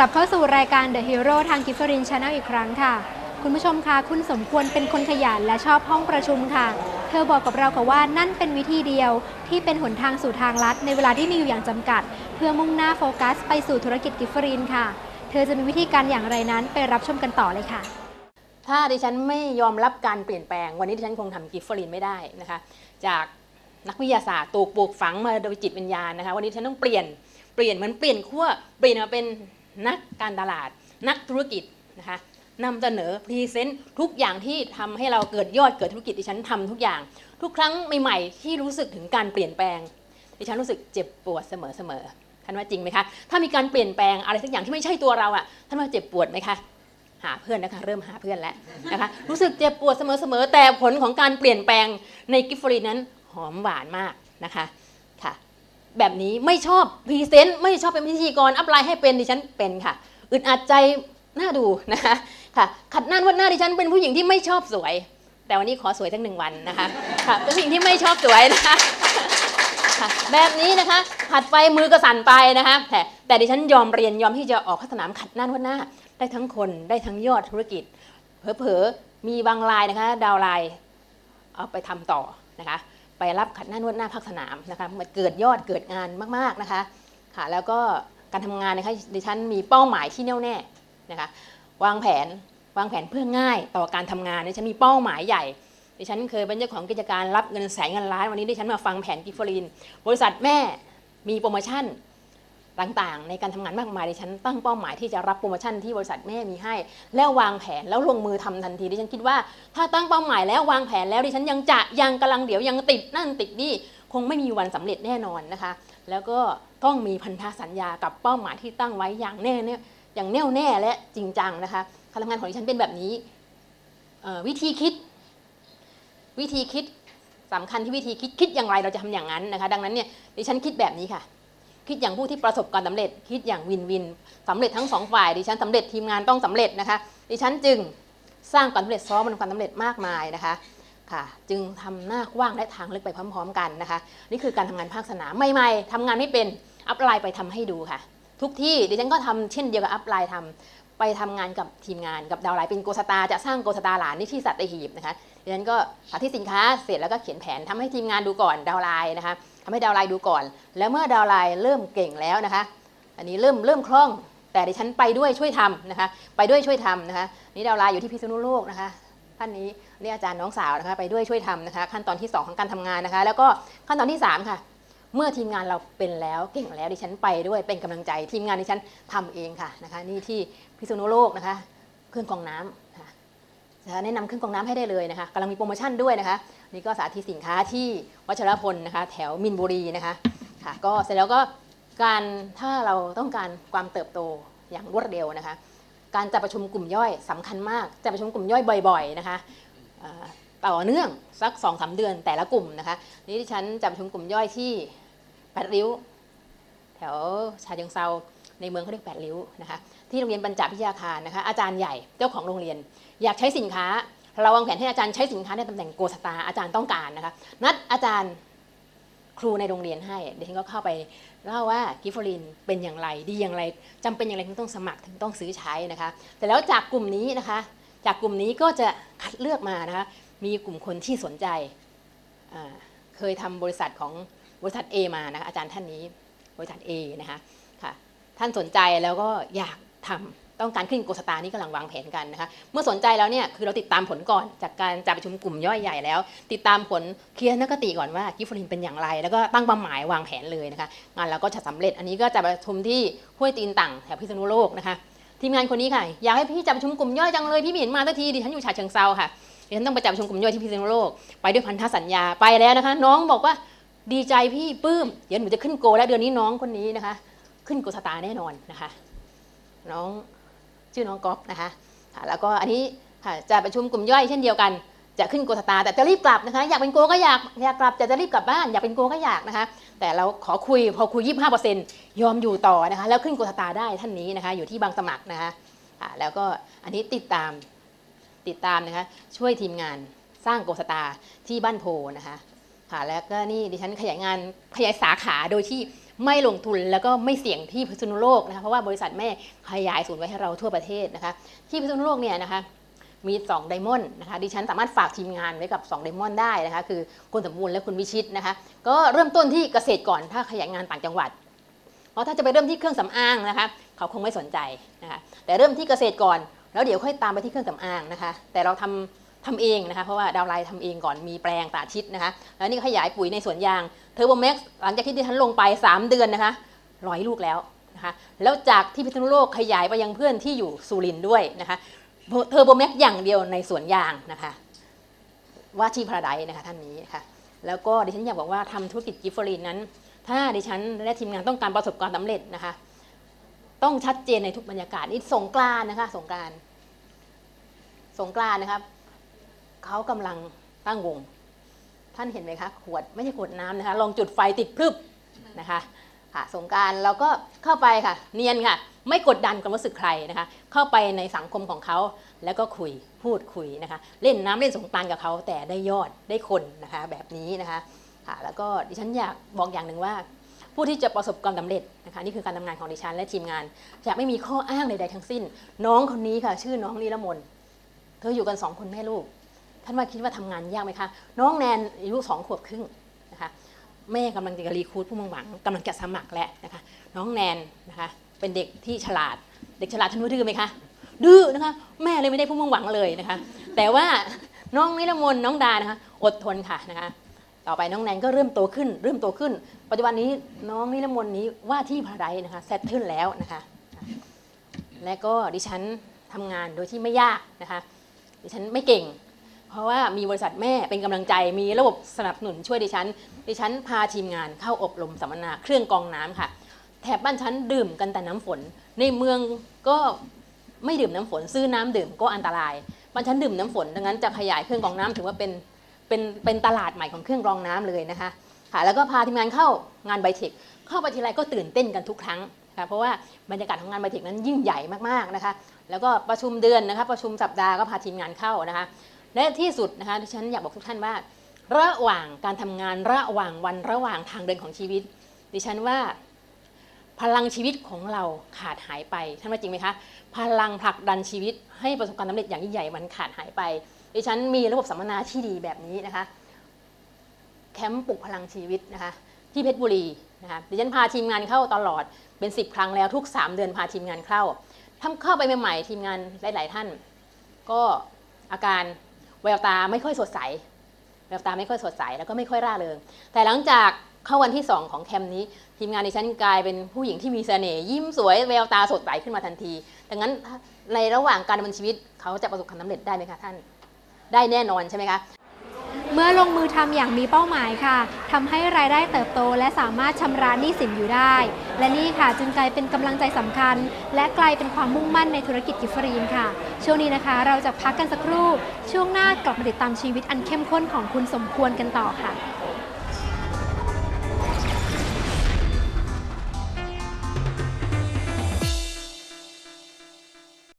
กลับเข้าสู่รายการ The Hero ทางกิฟฟรินชาแนลอีกครั้งค่ะ คุณผู้ชมคะคุณสมควรเป็นคนขยันและชอบห้องประชุมค่ะ เธอบอกกับเราค่ะว่านั่นเป็นวิธีเดียว ที่เป็นหนทางสู่ทางลัด ในเวลาที่มีอยู่อย่างจำกัด เพื่อมุ่งหน้าโฟกัส ไปสู่ธุรกิจกิฟฟรินค่ะ เธอจะมีวิธีการอย่างไรนั้นไปรับชมกันต่อเลยค่ะ ถ้าดิฉันไม่ยอมรับการเปลี่ยนแปลง วันนี้ดิฉันคงทำกิฟฟลินไม่ได้นะคะ จากนักวิทยาศาสตร์ตูกปลูกฝังมาโดยจิตวิญญาณนะคะ วันนี้ฉันต้องเปลี่ยนเปลี่ยนเหมือนเปลี่ยนขั้วเปลี่ยนมาเป็น นักการตลาด นักธุรกิจนะคะนำเสนอพรีเซนต์ทุกอย่างที่ทำให้เราเกิดยอดเกิดธุรกิจดิฉันทำทุกอย่าง ทุกครั้งใหม่ๆ ที่รู้สึกถึงการเปลี่ยนแปลงดิฉันรู้สึกเจ็บปวดเสมอๆท่านว่าจริงไหมคะถ้ามีการเปลี่ยนแปลงอะไรสักอย่างที่ไม่ใช่ตัวเราอะท่านว่าเจ็บปวดไหมคะหาเพื่อนนะคะเริ่มหาเพื่อนแล้วนะคะรู้สึกเจ็บปวดเสมอๆแต่ผลของการเปลี่ยนแปลงในกิฟฟรีนั้นหอมหวานมากนะคะ แบบนี้ไม่ชอบพรีเซนต์ไม่ชอบเป็นพิธีกรอัพไลน์ให้เป็นดิฉันเป็นค่ะ อึดอัดใจน่าดูนะคะค่ะ ขัดหน้าวัดหน้าดิฉันเป็นผู้หญิงที่ไม่ชอบสวย แต่วันนี้ขอสวยทั้งหนึ่งวันนะคะค่ะเป็นผู้หญิงที่ไม่ชอบสวยนะคะคะแบบนี้นะคะขัดไฟมือกระสันไปนะคะแต่แต่ดิฉันยอมเรียนยอมที่จะออกข้าสนามขัดหน้านวดหน้า ได้ทั้งคนได้ทั้งยอดธุรกิจเผลอๆมีบางรายนะคะ ดาวไลน์เอาไปทำต่อนะคะ ไปรับขัดหน้านวดหน้าภาคสนามนะคะมันเกิดยอดเกิดงานมากๆนะคะค่ะแล้วก็การทำงานนะคะดิฉันมีเป้าหมายที่แน่วแน่นะคะวางแผนวางแผนเพื่อง่ายต่อการทำงานดิฉันมีเป้าหมายใหญ่ดิฉันเคยเป็นเจ้าของกิจการรับเงินแสนเงินล้านวันนี้ดิฉันมาฟังแผนกิฟฟรีนบริษัทแม่มีโปรโมชั่น ต่างๆ ในการทำงานมากมายดิฉันตั้งเป้าหมายที่จะรับโปรโมชั่นที่บริษัทแม่มีให้ แล้ววางแผนแล้วลงมือทำทันทีดิฉันคิดว่าถ้าตั้งเป้าหมายแล้ววางแผนแล้วดิฉันยังจะยังกำลังเดี๋ยวยังติดนั่นติดนี่คงไม่มีวันสำเร็จแน่นอนนะคะ แล้วก็ต้องมีพันธสัญญากับเป้าหมายที่ตั้งไว้อย่างแน่แน่อย่างแน่วแน่และจริงจังนะคะการทำงานของดิฉันเป็นแบบนี้วิธีคิด วิธีคิดสำคัญที่วิธีคิดคิดอย่างไรเราจะทำอย่างนั้นนะคะ ดังนั้นเนี่ยดิฉันคิดแบบนี้ค่ะ คิดอย่างผู้ที่ประสบความสำเร็จ คิดอย่างวินวินสำเร็จทั้งสองฝ่ายดิฉันสำเร็จทีมงานต้องสำเร็จนะคะ ดิฉันจึงสร้างความสำเร็จซ้อมมันความสำเร็จมากมายนะคะค่ะจึงทำหน้ากว้างและทางลึกไปพร้อม ๆ กันนะคะ นี่คือการทำงานภาคสนามใหม่ๆทำงานไม่เป็นอัพไลน์ไปทำให้ดูค่ะ ทุกที่ดิฉันก็ทำเช่นเดียวกับอัพไลน์ทำไปทำงานกับทีมงานกับดาวไลน์เป็นโกสตาจะสร้างโกสตาหลานนี่ที่สัตหีบนะคะดิฉันก็สาธิตสินค้าเสร็จแล้วก็เขียนแผนทำให้ทีมงานดูก่อนดาวไลน์นะคะ ทำให้ดาวไลน์ดูก่อน แล้วเมื่อดาวไลน์เริ่มเก่งแล้วนะคะ อันนี้เริ่มเริ่มคล่อง แต่ดิฉันไปด้วยช่วยทำนะคะ ไปด้วยช่วยทำนะคะ นี่ดาวไลน์อยู่ที่พิษณุโลกนะคะท่านนี้นี่อาจารย์น้องสาวนะคะ ไปด้วยช่วยทำนะคะ ขั้นตอนที่ 2 ของการทำงานนะคะ แล้วก็ขั้นตอนที่ 3 ค่ะ เมื่อทีมงานเราเป็นแล้วเก่งแล้วดิฉันไปด้วยเป็นกำลังใจ ทีมงานดิฉันทำเองค่ะนะคะ นี่ที่พิษณุโลกนะคะ เครื่องกรองน้ำนะคะนะแนะนำเครื่องกรองน้ำให้ได้เลยนะคะกำลังมีโปรโมชั่นด้วยนะคะ นี่ก็สาธิตสินค้าที่วัชรพลนะคะแถวมินบุรีนะคะค่ะก็เสร็จแล้วก็การถ้าเราต้องการความเติบโตอย่างรวดเร็วนะคะ การจัดประชุมกลุ่มย่อยสำคัญมากจัดประชุมกลุ่มย่อยบ่อย ๆนะคะเอ่อต่อเนื่องสัก2อสเดือนแต่ละกลุ่มนะคะนี่ที่ฉันจัดประชุมกลุ่มย่อยที่แปดริ้ว แถวชาเชิงเซาในเมืองเขาเรียกแปดริ้วนะคะที่โรงเรียนบรรจพิทยาคารนะคะอาจารย์ใหญ่เจ้าของโรงเรียน อยากใช้สินค้า เราวางแผนให้อาจารย์ใช้สินค้าในตำแหน่งโกสตาอาจารย์ต้องการนะคะนัดอาจารย์ครูในโรงเรียนให้เดี๋ยวฉันก็เข้าไปเล่าว่ากิฟฟลินเป็นอย่างไรดีอย่างไรจำเป็นอย่างไรถึงต้องสมัครถึงต้องซื้อใช้นะคะแต่แล้วจากกลุ่มนี้นะคะ จากกลุ่มนี้ก็จะคัดเลือกมานะคะมีกลุ่มคนที่สนใจเคยทำบริษัทของบริษัท A มานะคะอาจารย์ท่านนี้บริษัท A นะคะค่ะท่านสนใจแล้วก็อยากทำ ต้องการขึ้นโกสตาร์นี่กำลังวางแผนกันนะคะเมื่อสนใจแล้วเนี่ยคือเราติดตามผลก่อนจากการจัดประชุมกลุ่มย่อยใหญ่แล้ว ติดตามผลเคลียร์นักติก่อนว่ากิฟฟลินเป็นอย่างไร แล้วก็ตั้งเป้าหมายวางแผนเลยนะคะงานเราก็จะสำเร็จอันนี้ก็จะประชุมที่ห้วยตีนต่างแถวพิษณุโลกนะคะทีมงานคนนี้ค่ะอยากให้พี่จัดประชุมกลุ่มย่อยจังเลยพี่ไม่เห็นมาสักทีดิฉันอยู่ฉะเชิงเซาค่ะดิฉันต้องไปจัดประชุมกลุ่มย่อยที่พิษณุโลกไปด้วยพันธสัญญาไปแล้วนะคะ น้องบอกว่าดีใจพี่ปื้มเดี๋ยวหนูจะขึ้นโก แล้วเดือนนี้น้องคนนี้นะคะ ขึ้นโกสตาแน่นอนนะคะ น้อง ชื่อน้องก๊อฟนะคะแล้วก็อันนี้จะประชุมกลุ่มย่อยเช่นเดียวกัน จะขึ้นโกสตาแต่จะรีบกลับนะคะ อยากเป็นโกก็อยากอยากกลับแต่จะรีบกลับบ้าน อยากเป็นโกก็อยากนะคะ แต่เราขอคุยพอคุย 25%ยอมอยู่ต่อนะคะ แล้วขึ้นโกสตาได้ท่านนี้นะคะ อยู่ที่บางสมัครนะคะแล้วก็อันนี้ติดตามติดตามนะคะ ช่วยทีมงานสร้างโกสตาที่บ้านโพนะคะค่ะแล้วก็นี่ดิฉันขยายงานขยายสาขาโดยที่ ไม่ลงทุนแล้วก็ไม่เสี่ยงที่พิษณุโลกนะคะเพราะว่าบริษัทแม่ขยายศูนย์ไว้ให้เราทั่วประเทศนะคะ ที่พิษณุโลกเนี่ยนะคะมี2ไดมอนด์นะคะดิฉันสามารถฝากทีมงานไว้กับ2ไดมอนด์ได้นะคะคือคุณสมบูรณ์และคุณวิชิตนะคะก็เริ่มต้นที่เกษตรก่อนถ้าขยายงานต่างจังหวัด เพราะถ้าจะไปเริ่มที่เครื่องสำอางนะคะเขาคงไม่สนใจนะคะแต่เริ่มที่เกษตรก่อน แล้วเดี๋ยวค่อยตามไปที่เครื่องสำอางนะคะแต่เราทำ ทำเองนะคะเพราะว่าดาวไลน์ทำเองก่อนมีแปลงสาธิตนะคะแล้วนี่ขยายปุ๋ยในสวนยางเทอร์โบแม็กซ์หลังจากที่ดิฉันลงไป 3 เดือนนะคะร้อยลูกแล้วนะคะแล้วจากที่พิษณุโลกขยายไปยังเพื่อนที่อยู่สุรินด้วยนะคะเทอร์โบแม็กอย่างเดียวในสวนยางนะคะว่าที่พาราไดนะคะท่านนี้นะคะแล้วก็ดิฉันอยากบอกว่าทำธุรกิจกิฟเฟอรีนนั้น ถ้าดิฉันและทีมงานต้องการประสบความสำเร็จนะคะ ต้องชัดเจนในทุกบรรยากาศนี่สงกรานนะคะสงกรานสงกรานนะครับ เขากำลังตั้งวง ท่านเห็นไหมคะขวดไม่ใช่ขวดน้ำนะคะลองจุดไฟติดพรึบนะคะค่ะสงการเราก็เข้าไปค่ะ เนียนค่ะ ไม่กดดันความรู้สึกใครนะคะ เข้าไปในสังคมของเขาแล้วก็คุยพูดคุยนะคะ เล่นน้ำเล่นสงกรารกับเขาแต่ได้ยอดได้คนนะคะแบบนี้นะคะค่ะแล้วก็ดิฉันอยากบอกอย่างหนึ่งว่า ผู้ที่จะประสบความสำเร็จนะคะนี่คือการทำงานของดิฉันและทีมงานจะไม่มีข้ออ้างใดๆทั้งสิ้น น้องคนนี้ค่ะ ชื่อน้องนิรมนเธออยู่กันสองคนแม่ลูก ท่านว่าคิดว่าทำงานยากไหมคะ น้องแนนอายุสองขวบครึ่งนะคะแม่กำลังจะรีคูดผู้มุ่งหวังกำลังจะสมัครแล้วนะคะน้องแนนนะคะเป็นเด็กที่ฉลาด เด็กฉลาดท่านว่าดื้อไหมคะดื้อนะคะแม่เลยไม่ได้ผู้มุ่งหวังเลยนะคะ แต่ว่าน้องนิรมนน้องดานะคะอดทนค่ะนะคะต่อไปน้องแนนก็เริ่มโตขึ้น เริ่มโตขึ้น ปัจจุบันนี้น้องนิรมนนี้ว่าที่พารานะคะเซตขึ้นแล้วนะคะและก็ดิฉันทำงานโดยที่ไม่ยากนะคะดิฉันไม่เก่ง เพราะว่ามีบริษัทแม่เป็นกำลังใจมีระบบสนับสนุนช่วยดิฉัน ดิฉันพาทีมงานเข้าอบรมสัมมนาเครื่องกองน้ำค่ะ แถบบ้านฉันดื่มกันแต่น้ำฝน ในเมืองก็ไม่ดื่มน้ำฝน ซื้อน้ำดื่มก็อันตรายบ้านฉันดื่มน้ำฝนดังนั้นจะขยายเครื่องกองน้ำถือว่าเป็นเป็นเป็นตลาดใหม่ของเครื่องกรองน้ำเลยนะคะค่ะแล้วก็พาทีมงานเข้างานไบเทคเข้าไปทีไรก็ตื่นเต้นกันทุกครั้งค่ะเพราะว่าบรรยากาศของงานไบเทคนั้นยิ่งใหญ่มากๆนะคะ แล้วก็ประชุมเดือนนะคะประชุมสัปดาห์ก็พาทีมงานเข้านะคะ และที่สุดนะคะที่ฉันอยากบอกทุกท่านว่า ระหว่างการทำงานระหว่างวันระหว่างทางเดินของชีวิต ดิฉันว่า พลังชีวิตของเราขาดหายไปท่านว่าจริงไหมคะพลังผลักดันชีวิต ให้ประสบความสำเร็จอย่างยิ่งใหญ่มันขาดหายไป ดิฉันมีระบบสัมมนาที่ดีแบบนี้นะคะแคมป์ปลุกพลังชีวิตนะคะที่เพชรบุรีนะคะดิฉันพาทีมงานเข้าตลอดเป็น 10 ครั้งแล้วทุก 3 เดือนพาทีมงานเข้าทำเข้าไปใหม่ๆทีมงานหลาย ๆ ท่าน ก็อาการ แววตาไม่ค่อยสดใส แววตาไม่ค่อยสดใสแล้วก็ไม่ค่อยร่าเริง แต่หลังจากเข้าวันที่ 2 ของแคมป์นี้ ทีมงานดิฉันกลายเป็นผู้หญิงที่มีเสน่ห์ยิ้มสวยแววตาสดใสขึ้นมาทันที ดังนั้นในระหว่างการดำเนินชีวิตเขาจะประสบความสำเร็จได้ไหมคะท่าน ได้แน่นอนใช่ไหมคะ มื่อลงมือทำอย่างมีเป้าหมายค่ะทำให้รายได้เติบโต และสามารถชำระหนี้สินอยู่ได้ และนี่ค่ะจึงกลายเป็นกำลังใจสำคัญ และกลายเป็นความมุ่งมั่นในธุรกิจกิฟฟรีนค่ะ ช่วงนี้นะคะเราจะพักกันสักครู่ ช่วงหน้ากลับมาติดตามชีวิตอันเข้มข้นของคุณสมควรกันต่อค่ะ